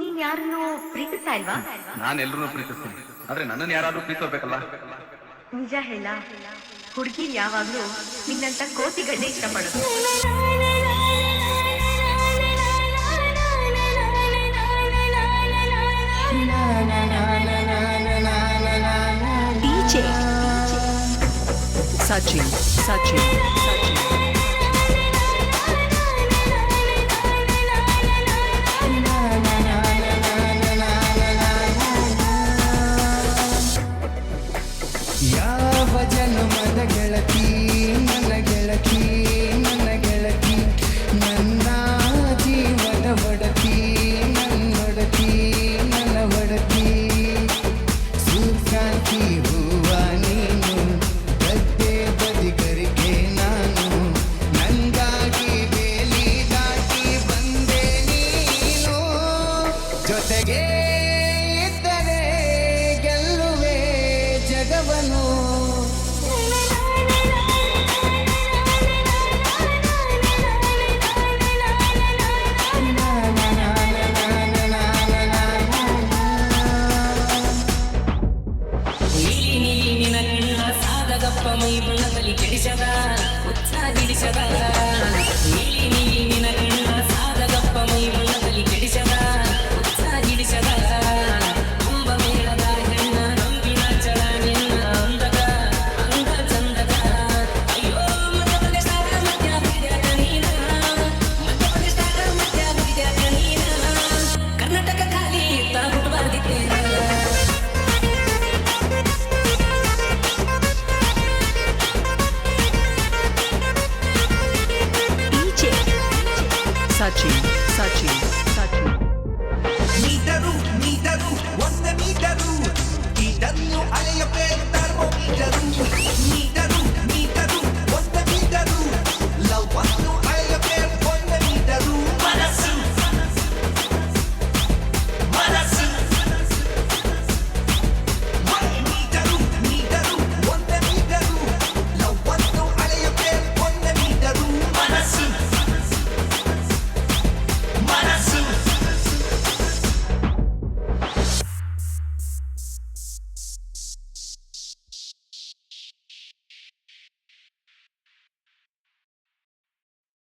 ನೀನ್ ಯಾರನ್ನು ಪ್ರೀತಿಸ್ತಾ ಇಲ್ವಾ? ನಾನು ಎಲ್ಲರೂ ಪ್ರೀತಿಸ್ತೀನಿ. ಆದ್ರೆ ನನ್ನನ್ನು ಯಾರಾದ್ರೂ ಪ್ರೀತಿಸಬೇಕಲ್ಲ? ನಿಜ ಹೇಳ. ಹುಡುಗಿ ಯಾವಾಗ್ಲೂ ನಿನ್ನಂತ ಕೋತಿಗಡ್ಡೆ ಇಷ್ಟಪಡೋದು. ಸಚಿನ್ ಸಚಿನ್ Sachin ಯಾವ ಜನ್ಮದ ಗೆಳತಿ, ನನ್ನ ಗೆಳತಿ ನನ್ನ ಗೆಳತಿ, ನನ್ನ ಜೀವದ ಒಡತಿ ನನ್ನೊಡತಿ ನನ್ನ ಒಡತಿ. ಸೂರ್ಕಾಂತಿ ಹೂವ ನೀನು, ಗದ್ದೆ ಬದಿಗರಿಗೆ ನಾನು ನಂಗಾಗಿ ಬೇಲಿ ದಾಟಿ ಬಂದೆ ನೀನು. ಜೊತೆಗೆ జీవను ಸಾಗದಪ್ಪ ಮೈ ಬುಣದಲ್ಲಿ ಗೆಡಿಸದ ಉತ್ಸಾಹ ಗೆಡಿಸದ Sachi, Sachi.